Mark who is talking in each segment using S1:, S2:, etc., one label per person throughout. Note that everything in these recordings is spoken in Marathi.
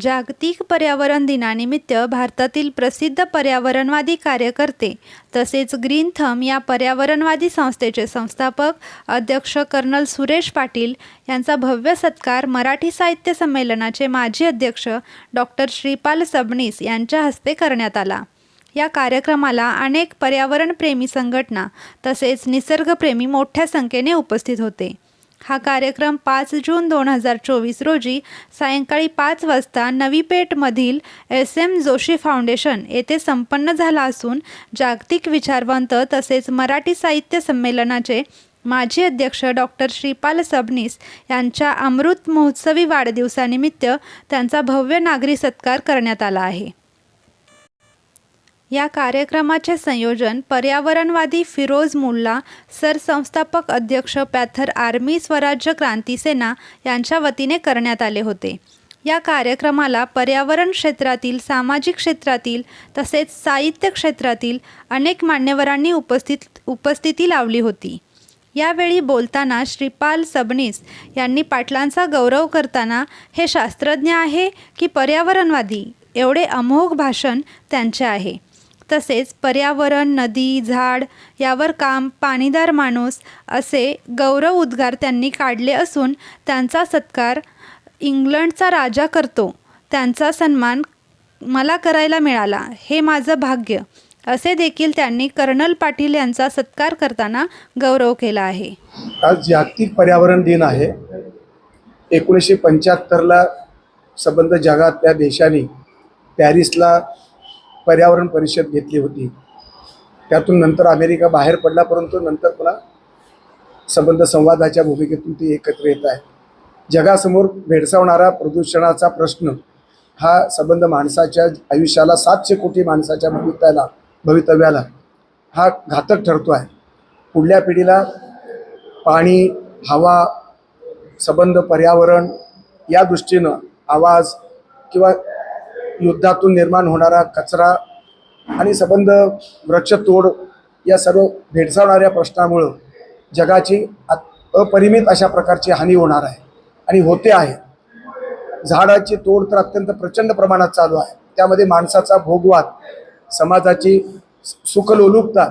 S1: जागतिक पर्यावरण दिनानिमित्त भारतातील प्रसिद्ध पर्यावरणवादी कार्यकर्ते तसेच ग्रीन थम या पर्यावरणवादी संस्थेचे संस्थापक अध्यक्ष कर्नल सुरेश पाटील यांचा भव्य सत्कार मराठी साहित्य संमेलनाचे माजी अध्यक्ष डॉक्टर श्रीपाल सबनीस यांच्या हस्ते करण्यात आला. या कार्यक्रमाला अनेक पर्यावरणप्रेमी संघटना तसेच निसर्गप्रेमी मोठ्या संख्येने उपस्थित होते. हा कार्यक्रम पाच जून दोन हजार चोवीस रोजी सायंकाळी पाच वाजता नवी पेठमधील एस एम जोशी फाउंडेशन येथे संपन्न झाला असून जागतिक विचारवंत तसेच मराठी साहित्य संमेलनाचे माजी अध्यक्ष डॉक्टर श्रीपाल सबनीस यांच्या अमृत महोत्सवी वाढदिवसानिमित्त त्यांचा भव्य नागरी सत्कार करण्यात आला आहे. या कार्यक्रमाचे संयोजन पर्यावरणवादी फिरोज मुल्ला सरसंस्थापक अध्यक्ष पॅथर आर्मी स्वराज्य क्रांती सेना यांच्या वतीने करण्यात आले होते. या कार्यक्रमाला पर्यावरण क्षेत्रातील सामाजिक क्षेत्रातील तसेच साहित्य क्षेत्रातील अनेक मान्यवरांनी उपस्थित उपस्थिती लावली होती. यावेळी बोलताना श्रीपाल सबनीस यांनी पाटलांचा गौरव करताना हे शास्त्रज्ञ आहे की पर्यावरणवादी? एवढे अमोघ भाषण त्यांचे आहे. तसेच पर्यावरण नदी झाड यावर काम पाणीदार माणूस असे गौरव उद्गार त्यांनी काढले असून त्यांचा सत्कार इंग्लंडचा राजा करतो. त्यांचा सन्मान मला करायला मिळाला. हे माझं भाग्य. असे देखील त्यांनी कर्नल पाटील यांचा सत्कार करताना गौरव केला आहे.
S2: आज जागतिक पर्यावरण दिन आहे. एकोणीसशे पंच्याहत्तरला संबंध जगातल्या देशांनी पॅरिसला पर्यावरण परिषद घेतली होती. त्यातून नंतर अमेरिका बाहेर पडला परंतु नंतर मला संबंध संवादाच्या भूमिकेतून ती एकत्र येत आहे. जगासमोर भेडसावणारा प्रदूषणाचा प्रश्न हा संबंध माणसाच्या आयुष्याला सातशे कोटी माणसाच्या भवित्याला भवितव्याला हा घातक ठरतो आहे. पुढल्या पिढीला पाणी हवा संबंध पर्यावरण या दृष्टीनं आवाज किंवा युद्धातून निर्माण होणारा कचरा आणि संबंध वृक्षतोड या सर्व भेडसावणाऱ्या प्रश्नामुळं जगाची अपरिमित अशा प्रकारची हानी होणार आहे आणि होते आहे. झाडाची तोड तर अत्यंत प्रचंड प्रमाणात चालू आहे. त्यामध्ये माणसाचा भोगवाद समाजाची सुखलोलुपता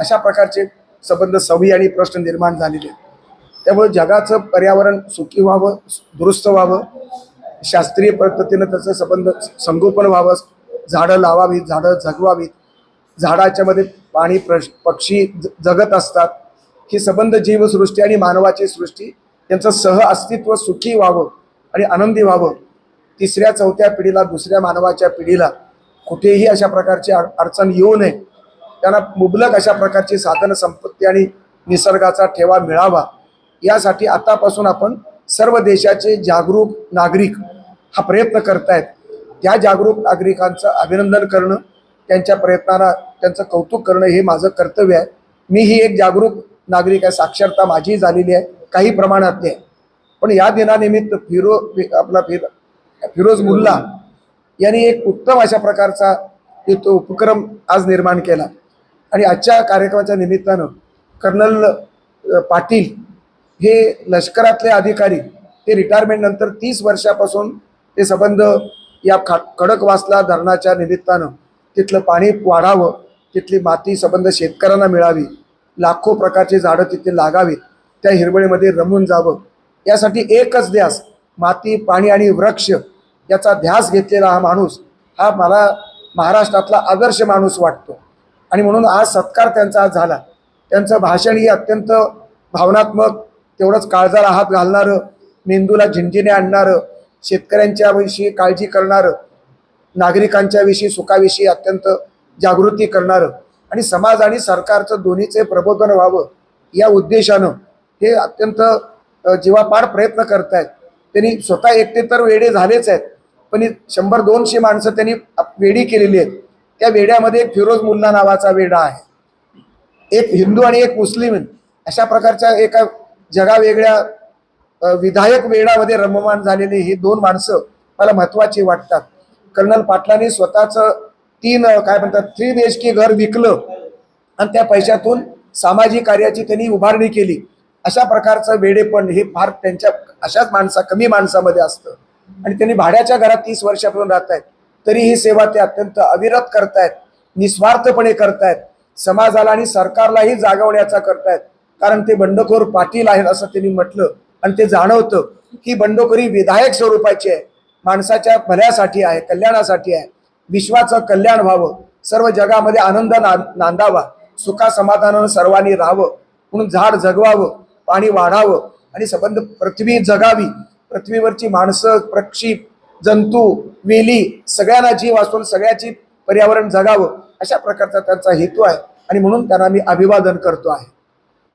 S2: अशा प्रकारचे संबंध सवी आणि प्रश्न निर्माण झालेले आहेत. त्यामुळे जगाचं पर्यावरण सुखी व्हावं दुरुस्त व्हावं शास्त्रीय पद्धतीनं त्याचं संबंध संगोपन व्हावं झाडं लावावीत झाडं जगवावीत. झाडाच्या मध्ये पाणी प्रश पक्षी ज- जगत असतात. ही संबंध जीवसृष्टी आणि मानवाची सृष्टी यांचं सह अस्तित्व सुखी व्हावं आणि आनंदी व्हावं. तिसऱ्या चौथ्या पिढीला दुसऱ्या मानवाच्या पिढीला कुठेही अशा प्रकारची अड- अडचण येऊ नये. त्यांना मुबलक अशा प्रकारची साधन संपत्ती आणि निसर्गाचा ठेवा मिळावा. यासाठी आतापासून आपण सर्व देशाचे जागरूक नागरिक हा प्रयत्न करतायत. त्या जागरूक नागरिकांचं अभिनंदन करणं त्यांच्या प्रयत्नांना त्यांचं कौतुक करणं हे माझं कर्तव्य आहे. मी ही एक जागरूक नागरिक आहे. साक्षरता माझीही झालेली आहे. काही प्रमाणात आहे पण या दिनानिमित्त फिरो आपला फिर फिरोज मुल्ला यांनी एक उत्तम अशा प्रकारचा तो उपक्रम आज निर्माण केला. आणि आजच्या कार्यक्रमाच्या निमित्तानं कर्नल पाटील हे लष्करातले अधिकारी ते रिटायरमेंट नंतर तीस वर्षापासून ते संबंध या खा खडकवासला धरणाच्या निमित्तानं तिथलं पाणी वाढावं तिथली माती संबंध शेतकऱ्यांना मिळावी लाखो प्रकारची झाडं तिथे लागावीत त्या हिरवळीमध्ये रमून जावं. यासाठी एकच ध्यास माती पाणी आणि वृक्ष याचा ध्यास घेतलेला हा माणूस हा मला महाराष्ट्रातला आदर्श माणूस वाटतो. आणि म्हणून आज सत्कार त्यांचा आज झाला. त्यांचं भाषण ही अत्यंत भावनात्मक तेवढंच काळजाला हात घालणारं मेंदूला झिंझिने आणणारं शेतकऱ्यांच्या विषयी काळजी करणारं नागरिकांच्या विषयी सुखाविषयी अत्यंत जागृती करणारं आणि समाज आणि सरकारचं दोन्हीचे प्रबोधन व्हावं या उद्देशानं हे अत्यंत जीवापाड प्रयत्न आहेत त्यांनी स्वतः एकटे तर वेडे झालेच आहेत पण शंभर दोनशे माणसं त्यांनी वेडी केलेली आहेत. त्या वेड्यामध्ये एक फिरोज मुल्ला नावाचा वेडा आहे. एक हिंदू आणि एक मुस्लिम अशा प्रकारच्या एका जगावेगळ्या विधायक वेळामध्ये रममान झालेली ही दोन माणसं मला महत्वाची वाटतात. कर्नल पाटलांनी स्वतःचं तीन काय म्हणतात थ्री बी एच के घर विकलं आणि त्या पैशातून सामाजिक कार्याची त्यांनी उभारणी केली. अशा प्रकारचं वेडेपण हे फार त्यांच्या अशाच माणसा कमी माणसामध्ये असतं. आणि त्यांनी भाड्याच्या घरात तीस वर्षापासून राहत आहेत तरी ही सेवा ते अत्यंत अविरत करतायत निस्वार्थपणे करतायत. समाजाला आणि सरकारलाही जागवण्याचा करतायत. कारण ते बंडखोर पाटील आहेत असं त्यांनी म्हटलं. आणि ते जाणवतं की बंडखोरी विधायक स्वरूपाची आहे. माणसाच्या भल्यासाठी आहे कल्याणासाठी आहे. विश्वाचं कल्याण व्हावं. सर्व जगामध्ये आनंद ना नांदावा. सुखा समाधानानं सर्वांनी राहावं. म्हणून झाड जगवावं पाणी वाढावं आणि संबंध पृथ्वी जगावी. पृथ्वीवरची माणसं पक्षी जंतू वेली सगळ्यांना जीव असून सगळ्याची पर्यावरण जगावं. अशा प्रकारचा त्यांचा हेतू आहे. आणि म्हणून त्यांना मी अभिवादन करतो आहे.